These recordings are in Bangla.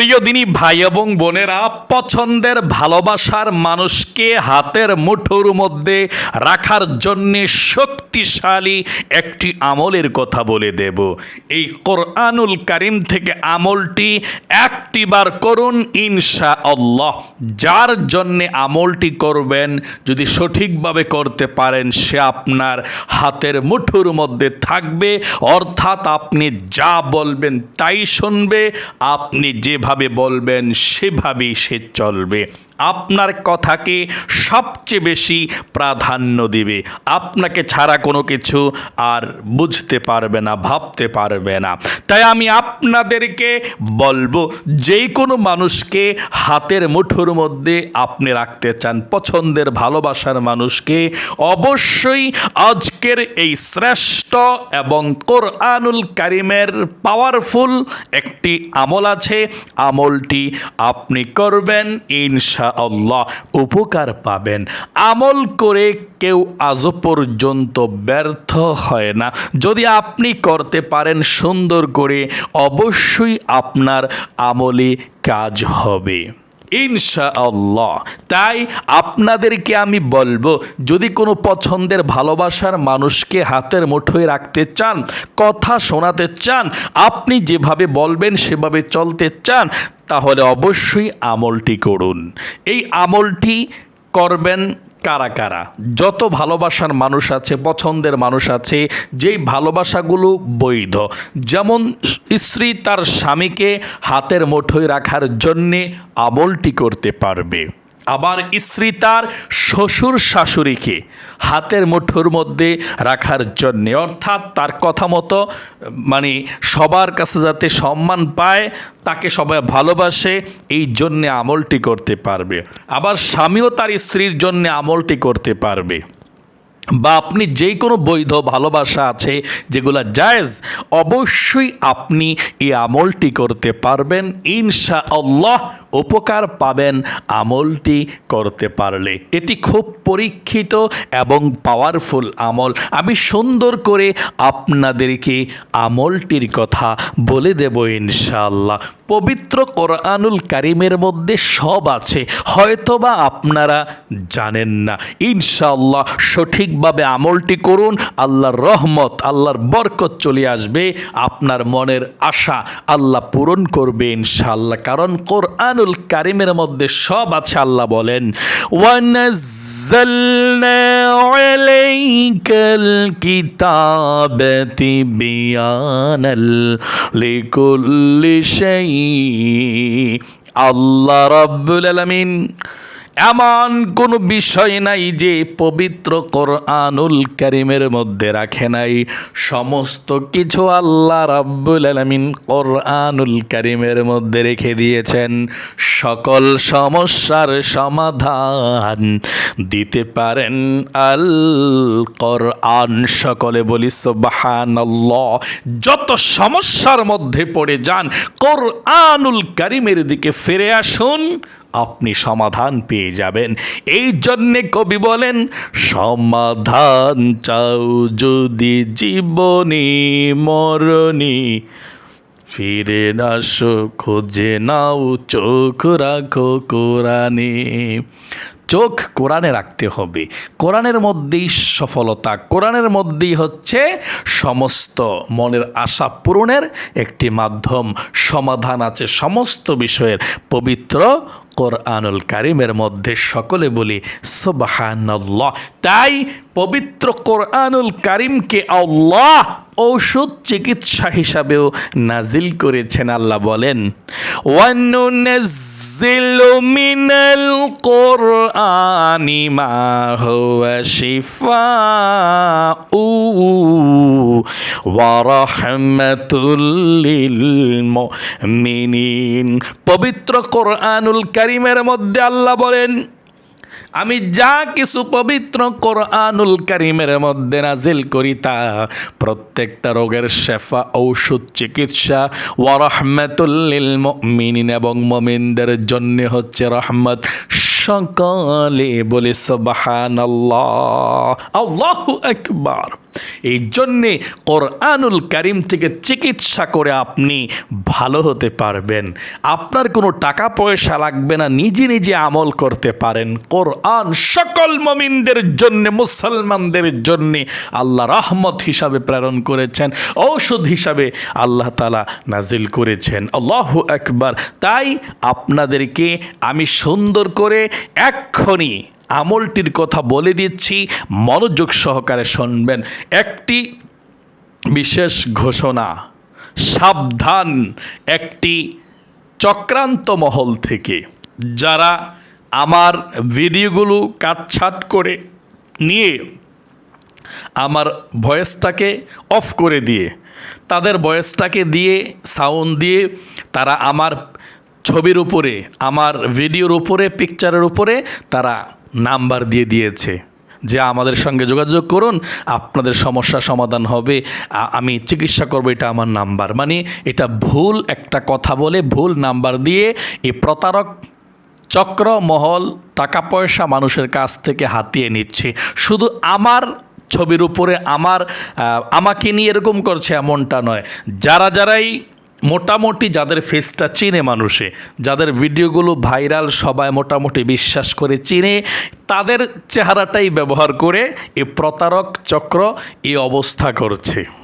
প্রিয় দিনী ভাই এবং বোনেরা, পছন্দের ভালোবাসার মানুষকে হাতের মুঠোর মধ্যে রাখার জন্য শক্তিশালী একটি আমলের কথা বলে দেব। এই কোরআনুল কারিম থেকে আমলটি একটিবার করুন ইনশা আল্লাহ যার জন্যে আমলটি করবেন, যদি সঠিকভাবে করতে পারেন, সে আপনার হাতের মুঠোর মধ্যে থাকবে। অর্থাৎ আপনি যা বলবেন তাই শুনবে, আপনি যেভাবে বলবেন সেভাবেই সে চলবে। আপনার কথাকে সবচেয়ে বেশি প্রাধান্য দিবে। আপনাকে ছাড়া কোনো কিছু আর বুঝতে পারবে না, ভাবতে পারবে না। তাই আমি আপনাদেরকে বলব যে কোনো মানুষকে হাতের মুঠোর মধ্যে আপনি রাখতে চান, পছন্দের, ভালোবাসার মানুষকে, অবশ্যই আজকের এই শ্রেষ্ঠ এবং কোরআনুল কারিমের পাওয়ারফুল একটি আমল আছে। আমলটি আপনি করবেন, ইনশা আল্লাহ উপকার পাবেন। আমল করে কেউ আজও পর্যন্ত ব্যর্থ হয় না। যদি আপনি করতে পারেন সুন্দর করে, অবশ্যই আপনার আমলে কাজ হবে। ইনশা আল্লাহ তাই আপনাদেরকে আমি বলব, যদি কোনো পছন্দের ভালোবাসার মানুষকে হাতের মুঠোয় রাখতে চান, কথা শোনাতে চান, আপনি যেভাবে বলবেন সেভাবে চলতে চান, তাহলে অবশ্যই আমলটি করুন। এই আমলটি করবেন কারা কারা? যত ভালোবাসার মানুষ আছে, পছন্দের মানুষ আছে, যেই ভালোবাসাগুলো বৈধ। যেমন স্ত্রী তার স্বামীকে হাতের মুঠোয় রাখার জন্যে আমলটি করতে পারবে। আবার স্ত্রী তার শ্বশুর শাশুড়িকে হাতের মুঠোর মধ্যে রাখার জন্যে। অর্থাৎ তার কথা মতো মানে সবার কাছে যাতে সম্মান পায়, তাকে সবাই ভালোবাসে, এই জন্যে আমলটি করতে পারবে। আবার স্বামীও তার স্ত্রীর জন্যে আমলটি করতে পারবে। বা আপনি যেই কোনো বৈধ ভালোবাসা আছে, যেগুলো জায়েজ, অবশ্যই আপনি এই আমলটি করতে পারবেন। ইনশা আল্লাহ উপকার পাবেন আমলটি করতে পারলে। এটি খুব পরীক্ষিত এবং পাওয়ারফুল আমল। আমি সুন্দর করে আপনাদেরকে আমলটির কথা বলে দেব ইনশাআল্লাহ। পবিত্র কোরআনুল কারিমের মধ্যে সব আছে, হয়তোবা আপনারা জানেন না। ইনশাআল্লাহ সঠিকভাবে আমলটি করুন, আল্লাহর রহমত, আল্লাহর বরকত চলে আসবে, আপনার মনের আশা আল্লাহ পূরণ করবে ইনশাআল্লাহ। কারণ কোরআনুল কারিমের মধ্যে সব আছে, আল্লাহ বলেন আল্লাহ রাব্বুল আলামিন এমন কোনো বিষয় নাই যে পবিত্র কোরআনুল কারিমের মধ্যে রাখে নাই। সমস্ত কিছু আল্লাহ রাব্বুল আলামিন কোরআনুল কারিমের মধ্যে রেখে দিয়েছেন। সকল সমস্যার সমাধান দিতে পারেন আল কোরআন। সকলে বলি, সুবহানাল্লাহ, যত সমস্যার মধ্যে পড়ে যান, কোরআনুল কারিমের দিকে ফিরে আসুন। আপনি সমাধান পেয়ে যাবেন। এই জন্যে কবি বলেন, সমাধান চাও যদি জীবনী মরণী। ফিরে আসো, খোঁজে নাও, চোখ রাখো কোরআনে। চোখ কোরআনে রাখতে হবে। কোরআনের মধ্যেই সফলতা, কোরআনের মধ্যেই হচ্ছে সমস্ত মনের আশা পূরণের একটি মাধ্যম। সমাধান আছে সমস্ত বিষয়ের, পবিত্র কোরআনুল কারিমের মধ্যে সকলে বলি সুবহানাল্লাহ। তাই পবিত্র কোরআনুল কারিমকে আল্লাহ ঔষধ চিকিৎসা হিসাবেও নাজিল করেছেন আল্লাহ বলেন মিনাল কোরআনি লিল মুমিনিন। পবিত্র কোরআনুল কারিমের মধ্যে আল্লাহ বলেন আমি যা কিছু পবিত্র কোরআনুল কারিমের মধ্যে নাজিল করি তা প্রত্যেকটা রোগের শেফা, ঔষধ, চিকিৎসা ওয়ারহমাতুল্লিল মুমিনিন এবং মমিনদের জন্য হচ্ছে রহমত সকলে বলে সবাহান আল্লাহ আল্লাহু আকবার। এই জন্যে কোরআনুল কারিম থেকে চিকিৎসা করে আপনি ভালো হতে পারবেন। আপনার কোনো টাকা পয়সা লাগবে না, নিজে নিজে আমল করতে পারেন। কোরআন সকল মমিনদের জন্য, মুসলমানদের জন্য আল্লাহ রহমত হিসাবে প্রেরণ করেছেন, ঔষধ হিসাবে আল্লাহ তালা নাজিল করেছেন। আল্লাহ একবার তাই আপনাদেরকে আমি সুন্দর করে এক্ষণি আমলটির কথা বলে দিচ্ছি, মনোযোগ সহকারে শুনবেন। একটি বিশেষ ঘোষণা, সাবধান একটি চক্রান্ত মহল থেকে। যারা আমার ভিডিওগুলো কাটছাট করে নিয়ে আমার ভয়েসটাকে অফ করে দিয়ে, তাদের ভয়েসটাকে দিয়ে, সাউন্ড দিয়ে, তারা আমার ছবির উপরে, আমার ভিডিওর উপরে পিকচারের উপরে তারা নাম্বার দিয়ে দিয়েছে। যে আমাদের সঙ্গে যোগাযোগ করুন, আপনাদের সমস্যা সমাধান হবে আমি চিকিৎসা করব, এটা আমার নাম্বার। মানে এটা ভুল একটা কথা বলে, ভুল নাম্বার দিয়ে এই প্রতারক চক্র, মহল টাকা পয়সা মানুষের কাছ থেকে হাতিয়ে নিচ্ছে। শুধু আমার ছবির উপরে, আমার আমাকে নিয়ে এরকম করছে এমনটা নয়। যারা যারাই মোটামুটি যাদের ফেসটা চিনে মানুষে, যাদের ভিডিওগুলো ভাইরাল সবাই মোটামুটি বিশ্বাস করে চিনে, তাদের চেহারাটাই ব্যবহার করে এ প্রতারক চক্র এই অবস্থা করছে।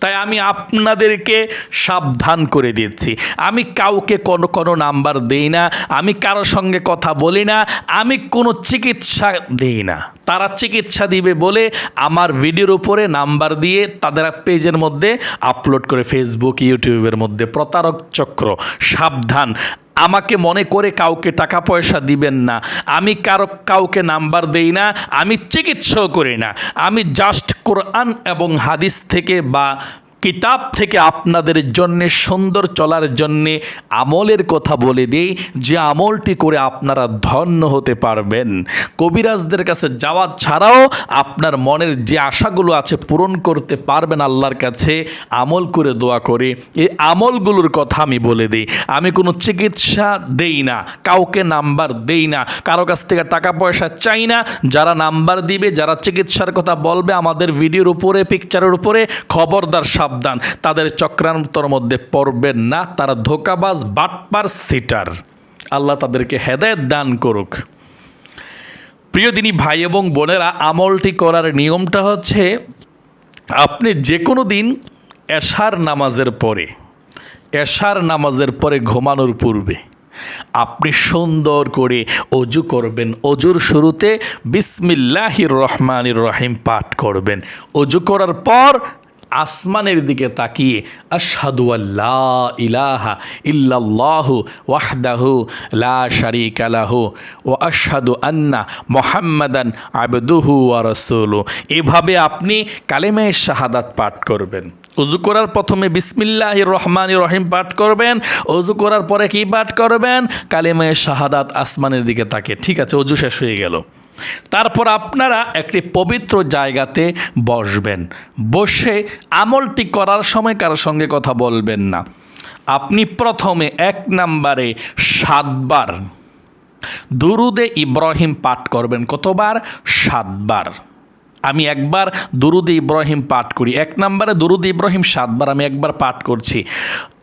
তাই আমি আপনাদেরকে সাবধান করে দিচ্ছি। আমি কাউকে কোনো কোনো নাম্বার দেই না, আমি কারোর সঙ্গে কথা বলি না, আমি কোনো চিকিৎসা দেই না। তারা চিকিৎসা দিবে বলে আমার ভিডিওর উপরে নাম্বার দিয়ে তাদের পেজের মধ্যে আপলোড করে ফেসবুক ইউটিউবের মধ্যে প্রতারক চক্র। সাবধান। আমাকে মনে করে কাউকে টাকা পয়সা দিবেন না। আমি কারও, কাউকে নাম্বার দেই না, আমি চিকিৎসাও করি না। আমি জাস্ট কোরআন এবং হাদিস থেকে বা কিতাব থেকে আপনাদের জন্যে, সুন্দর চলার জন্যে আমলের কথা বলে দিই, যে আমলটি করে আপনারা ধন্য হতে পারবেন। কবিরাজদের কাছে যাওয়া ছাড়াও আপনার মনের যে আশাগুলো আছে পূরণ করতে পারবেন আল্লাহর কাছে, আমল করে দোয়া করে। এই আমলগুলোর কথা আমি বলে দিই। আমি কোনো চিকিৎসা দেই না, কাউকে নাম্বার দেই না, কারও কাছ থেকে টাকা পয়সা চাই না, যারা নাম্বার দিবে, যারা চিকিৎসার কথা বলবে, আমাদের ভিডিওর উপরে পিকচারের উপরে খবরদার সাবধান। তাদের চক্রান্তর মধ্যে পড়বেন না। তারা ধোকাবাজ, বাটপার, সিটার। আল্লাহ তাদেরকে হেদায়ত দান করুক। প্রিয় দিনী ভাই এবং বোনেরা, আমলটি করার নিয়মটা হচ্ছে, আপনি যে কোনো দিন এশার নামাজের পরে, এশার নামাজের পরে ঘুমানোর পূর্বে, আপনি সুন্দর করে অজু করবেন। অজুর শুরুতে বিসমিল্লাহির রহমানির রহিম পাঠ করবেন। অজু করার পর আসমানের দিকে তাকিয়ে আশহাদু আল্লাহ ইলাহা ইল্লাল্লাহু ওয়াহদাহু লা শারিকা লাহু ও আশহাদু আন্না মোহাম্মদান আবদুহু ওয়া রাসূলু এভাবে আপনি কালেমে শাহাদাত পাঠ করবেন। অজু করার প্রথমে বিসমিল্লাহ রহমান রহিম পাঠ করবেন। অজু করার পরে কি পাঠ করবেন? কালেমে শাহাদাত আসমানের দিকে তাকে ঠিক আছে অজু শেষ হয়ে গেল। তারপর আপনারা একটি পবিত্র জায়গাতে বসবেন। বসে আমলটি করার সময় কারোর সঙ্গে কথা বলবেন না। আপনি প্রথমে এক নাম্বারে সাতবার দুরুদে ইব্রাহিম পাঠ করবেন। কতবার? সাতবার। আমি একবার দুরুদ ইব্রাহিম পাঠ করি। এক নম্বরে দুরুদ ইব্রাহিম, সাতবার আমি একবার পাঠ করছি।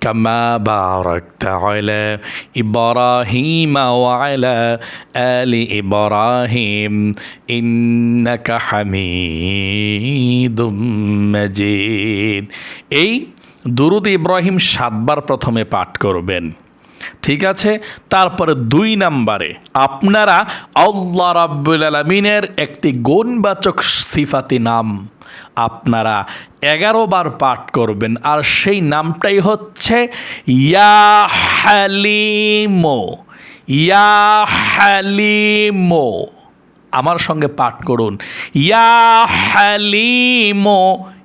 كما باركت على إبراهيم وعلى آل إبراهيم إنك حميد مجيد এই দুরুদ ইব্রাহিম সাতবার প্রথমে পাঠ করবেন ঠিক আছে? তারপরে দুই নাম্বারে, আপনারা আল্লাহ রাব্বুল আলমিনের একটি গুণবাচক সিফাতি নাম আপনারা এগারো বার পাঠ করবেন। আর সেই নামটাই হচ্ছে ইয়া হালিমো ইয়া হালিমো। আমার সঙ্গে পাঠ করুন। ইয়া হালিমো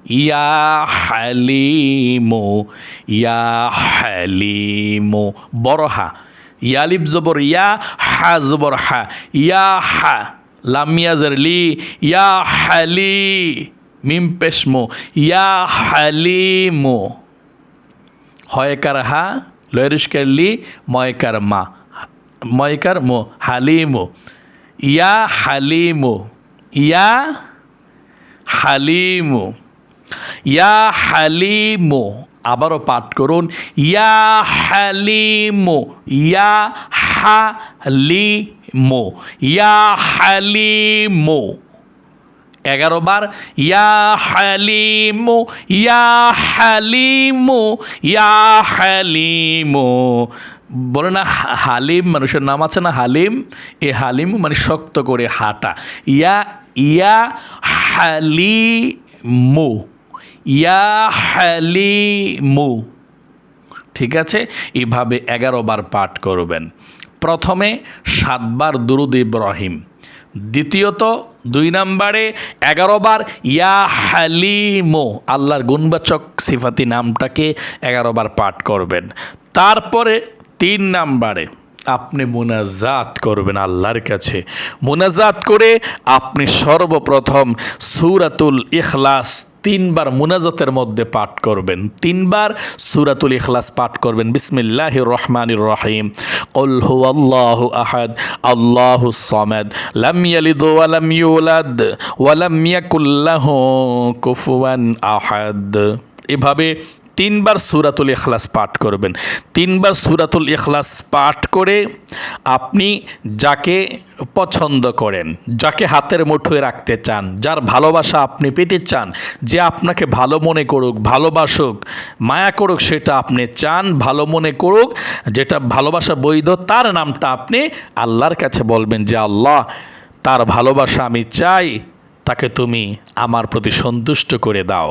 ইয়া হালিমু ইয়া হালিমু, বড় হা। ইয়ালিব জবর, ইয়া হা জবর হা। ইয়া হা লামিয়াজের লি। ইয়া হালি, মিম পেশমো ইয়া হালিমু। হয়কার হা লয়রিস্কার লি, ময়কার মা। ময়কার মো, হালিমো। ইয়া হালিমো। ইয়া হালিমো। ইয়া হালিমো, আবারও পাঠ করুন, ইয়া হালিমো ইয়া হালিমো ইয়া হালিমো। এগারো বার, ইয়া হালিমু ইয়া হালিমু ইয়া হালিমু। বলে না হালিম মানুষের নাম আছে না, হালিম? এ হালিম মানে শক্ত করে হাঁটা। ইয়া ইয়া হালিমু। ইয়া হালিমু। ঠিক আছে? এভাবে এগারো বার পাঠ করবেন। প্রথমে সাতবার দুরুদ ইব্রাহিম। দ্বিতীয়ত, দুই নম্বরে এগারো বার ইয়া হালিমো। আল্লাহর গুণবাচক সিফাতি নামটাকে এগারো বার পাঠ করবেন। তারপরে তিন নম্বরে আপনি মোনাজাত করবেন আল্লাহর কাছে। মোনাজাত করে আপনি সর্বপ্রথম সুরাতুল ইখলাস তিনবার মুনাজাতের মধ্যে পাঠ করবেন তিনবার সুরাতুল ইখলাস পাঠ করবেন বিসমিল্লাহ রহমান রহিম قل هو الله أحد الله الصمد لم يلد ولم يولد ولم يكن له كفوا أحد এভাবে তিনবার সুরাতুল ইখলাস পাঠ করবেন। তিনবার সুরাতুল ইখলাস পাঠ করে আপনি যাকে পছন্দ করেন, যাকে হাতের মুঠোয় রাখতে চান, যার ভালোবাসা আপনি পেতে চান, যে আপনাকে ভালো মনে করুক, ভালোবাসুক, মায়া করুক, সেটা আপনি চান, ভালো মনে করুক, যেটা ভালোবাসা বৈধ, তার নামটা আপনি আল্লাহর কাছে বলবেন যে, আল্লাহ, তার ভালোবাসা আমি চাই, তাকে তুমি আমার প্রতি সন্তুষ্ট করে দাও।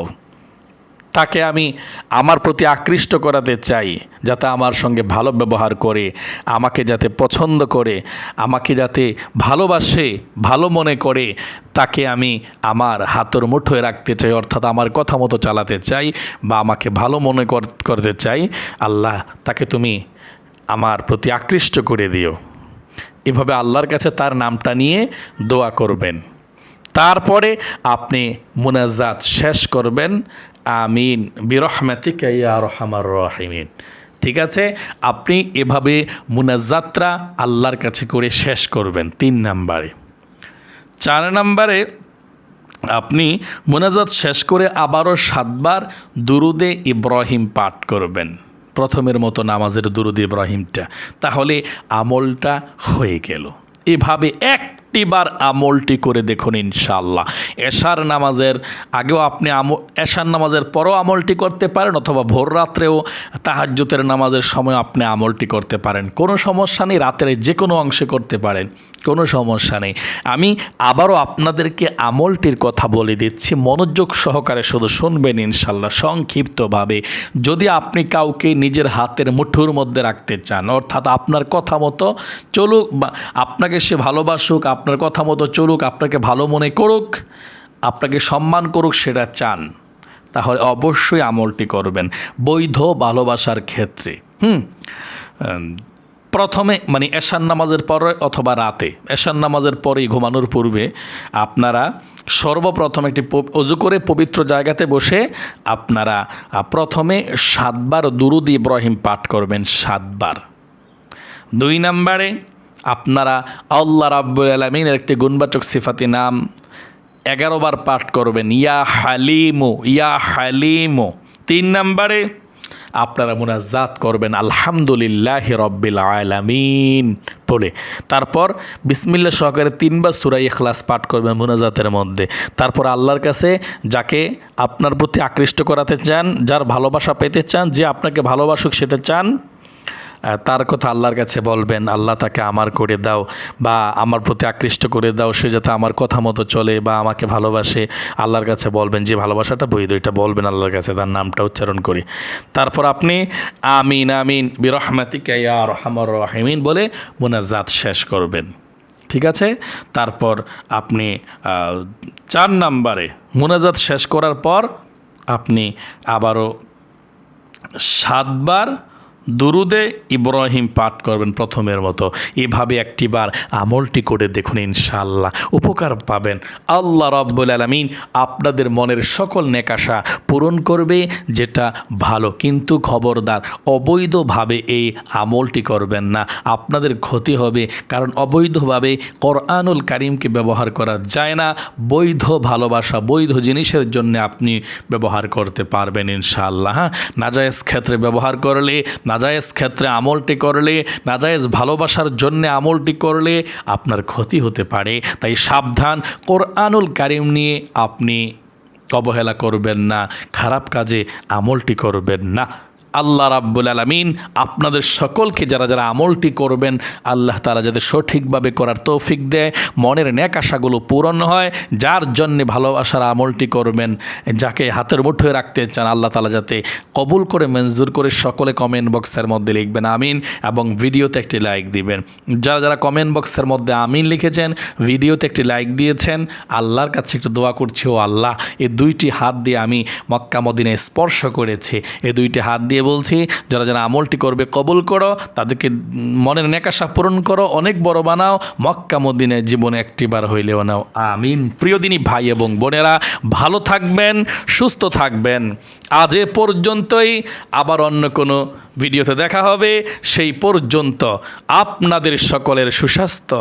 তাকে আমি আমার প্রতি আকৃষ্ট করাতে চাই, যাতে আমার সঙ্গে ভালো ব্যবহার করে, আমাকে যাতে পছন্দ করে, আমাকে যাতে ভালোবাসে, ভালো মনে করে, তাকে আমি আমার হাতের মুঠোয় রাখতে চাই, অর্থাৎ আমার কথা মতো চালাতে চাই বা আমাকে ভালো মনে কর- করতে চাই। আল্লাহ, তাকে তুমি আমার প্রতি আকৃষ্ট করে দিও। এভাবে আল্লাহর কাছে তার নামটা নিয়ে দোয়া করবেন। তারপরে আপনি মুনাজাত শেষ করবেন। আমিন। বিরহমাতিকা ইয়া রহমার রহিমিন। ঠিক আছে? আপনি এভাবে মুনাজাতরা আল্লাহর কাছে করে শেষ করবেন তিন নাম্বারে। চার নাম্বারে আপনি মোনাজাত শেষ করে আবারও সাতবার দুরুদে ইব্রাহিম পাঠ করবেন। প্রথমের মতো নামাজের দুরুদ ইব্রাহিমটা। তাহলে আমলটা হয়ে গেল। এভাবে একটি বার আমলটি করে দেখুন ইনশাল্লাহ এশার নামাজের আগেও আপনি এশার নামাজের পরও আমলটি করতে পারেন অথবা ভোর রাত্রেও তাহাজ্যতের নামাজের সময় আপনি আমলটি করতে পারেন। কোনো সমস্যা নেই, রাতের যে কোনো অংশে করতে পারেন। কোনো সমস্যা নেই। আমি আবারও আপনাদেরকে আমলটির কথা বলে দিচ্ছি। মনোযোগ সহকারে শুধু শুনবেন ইনশাল্লাহ সংক্ষিপ্তভাবে। যদি আপনি কাউকে নিজের হাতের মুঠোর মধ্যে রাখতে চান, অর্থাৎ আপনার কথা মতো চলুক বা আপনাকে সে ভালোবাসুক আপনার কথা মতো চলুক, আপনাকে ভালো মনে করুক, আপনাকে সম্মান করুক, সেটা চান। তাহলে অবশ্যই আমলটি করবেন। বৈধ ভালোবাসার ক্ষেত্রে। হুম? প্রথমে মানে এশান নামাজের পরে অথবা রাতে এশান নামাজের পরেই ঘুমানোর পূর্বে আপনারা সর্বপ্রথম একটি অজু করে পবিত্র জায়গাতে বসে আপনারা প্রথমে সাতবার দুরুদ ইব্রাহিম পাঠ করবেন, সাতবার। দুই নম্বরে আপনারা আল্লাহ রাব্বুল আলমিনের একটি গুণবাচক সিফাতি নাম এগারো বার পাঠ করবেন। ইয়া হালিমু ইয়া হালিমু। তিন নম্বরে, আপনারা মুনাজাত করবেন, আলহামদুলিল্লাহ রব্বিল আলামিন বলে। তারপর বিসমিল্লা সহকারে তিনবার সুরাই ইখলাস পাঠ করবেন মুনাজাতের মধ্যে। তারপর আল্লাহর কাছে যাকে আপনার প্রতি আকৃষ্ট করাতে চান, যার ভালোবাসা পেতে চান, যে আপনাকে ভালোবাসুক সেটা চান তার কথা আল্লাহর কাছে বলবেন, আল্লাহ তাকে আমার করে দাও বা আমার প্রতি আকৃষ্ট করে দাও, সে যাতে আমার কথা মতো চলে বা আমাকে ভালোবাসে। আল্লাহর কাছে বলবেন, যে ভালোবাসাটা বৈধ, এটা বলবেন আল্লাহর কাছে, তার নামটা উচ্চারণ করে। তারপর আপনি, আমিন আমিন, বিরহমাতিকা ইয়া রহমার রহিমিন বলে মোনাজাত শেষ করবেন। ঠিক আছে? তারপর আপনি চার নাম্বারে মোনাজাত শেষ করার পর আপনি আবারও সাতবার দুরুদে ইব্রাহিম পাঠ করবেন প্রথমের মতো। এভাবে একটিবার আমলটি করে দেখুন ইনশাল্লাহ উপকার পাবেন। আল্লাহ রব্বুল আলমিন আপনাদের মনের সকল নেকাশা পূরণ করবে, যেটা ভালো। কিন্তু খবরদার, অবৈধভাবে এই আমলটি করবেন না। আপনাদের ক্ষতি হবে, কারণ অবৈধভাবে কোরআনুল কারিমকে ব্যবহার করা যায় না। বৈধ ভালোবাসা, বৈধ জিনিসের জন্য আপনি ব্যবহার করতে পারবেন, ইনশাআল্লাহ। হ্যাঁ নাজায়েজ ক্ষেত্রে ব্যবহার করলে নাজায়েজ ক্ষেত্রে আমলটি করলে, নাজায়েজ ভালোবাসার জন্য আমলটি করলে আপনার ক্ষতি হতে পারে। তাই সাবধান, কোরআনুল কারিম নিয়ে আপনি অবহেলা করবেন না, খারাপ কাজে আমলটি করবেন না। আল্লাহ রাব্বুল আলমিন আপনাদের সকলকে যারা যারা আমলটি করবেন, আল্লাহ তারা যাতে সঠিকভাবে করার তৌফিক দেয়, মনের ন্যাক আশাগুলো পূরণ হয়, যার জন্যে ভালোবাসার আমলটি করবেন, যাকে হাতের মুঠোয় রাখতে চান, আল্লাহ তালা যাতে কবুল করে, মঞ্জুর করে সকলে কমেন্ট বক্সের মধ্যে লিখবেন, আমিন, এবং ভিডিওতে একটি লাইক দিবেন। যারা যারা কমেন্ট বক্সের মধ্যে আমিন লিখেছেন, ভিডিওতে একটি লাইক দিয়েছেন, আল্লাহর কাছে একটু দোয়া করছি, ও আল্লাহ এই দুইটি হাত দিয়ে আমি মক্কা মদিনায় স্পর্শ করেছি এই দুইটি হাত দিয়ে বলছি, যারা যারা আমলটি করবে কবল করো, তাদেরকে মনের নেকাশা পূরণ করো, অনেক বড় বানাও, মক্কা মদিনায় জীবনে একটিবার হইলেও নাও। আমিন। প্রিয় দিনী ভাই এবং বোনেরা, ভালো থাকবেন, সুস্থ থাকবেন। আজ এ পর্যন্তই, আবার অন্য কোনো ভিডিওতে দেখা হবে সেই পর্যন্ত আপনাদের সকলের সুস্বাস্থ্য।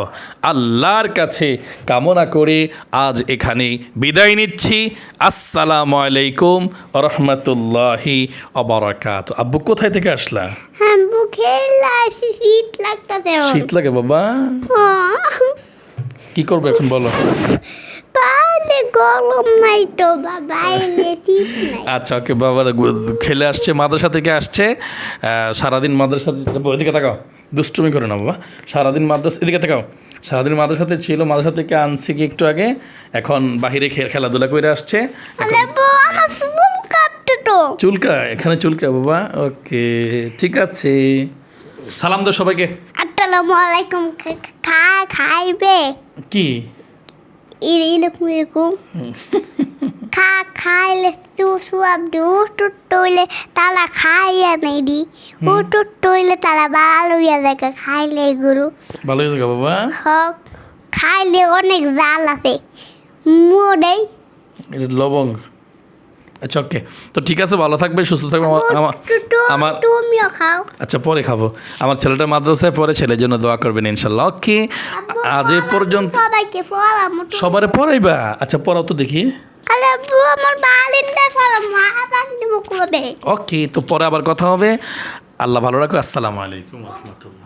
আল্লাহর কাছে কামনা করে আজ এখানেই বিদায় নিচ্ছি। আসসালামু আলাইকুম রহমতুল্লাহি অবরাকাত আব্বু কোথায় থেকে আসলা? শীত লাগে বাবা। কি করব এখন বলো? আচ্ছা ওকে বাবা খেলে আসছে মাদ্রাসা থেকে আসছে সারাদিন মাদ্রাসা ওইদিকে তাকাও দুষ্টুমি করে না বাবা। সারাদিন মাদ্রাসা এদিকে তাকাও সারাদিন মাদ্রাসাতে ছিল মাদ্রাসা থেকে আনছি কি একটু আগে এখন বাহিরে খেলাধুলা করে আসছে চুলকা এখানে চুলকা বাবা ওকে ঠিক আছে। সালাম দো সবাইকে। আসসালামু আলাইকুম খাইবে? কি? এরকম এরকম খা খাইলে তু সুয়াব দু টু টইলে তালা খাইয়া নেই দি ও টু টইলে তালা ভালো ইয়া দেখে খাইলে এগুলো ভালো হয়েছে বাবা হক খাইলে অনেক জাল আছে মোড়েই লবঙ্গ আচ্ছা ওকে তো ঠিক আছে ভালো থাকবে সুস্থ থাকবে আমার আচ্ছা পরে খাব। আমার ছেলেটা মাদ্রাসায় পরে ছেলের জন্য দোয়া করবেন ইনশাল্লাহ ওকে আজ এ পর্যন্ত সবারে পড়াইবা আচ্ছা পড়াও তো দেখি। ওকে তো পরে আবার কথা হবে। আল্লাহ ভালো রাখো আসসালামু আলাইকুম রহমতুল্লাহ।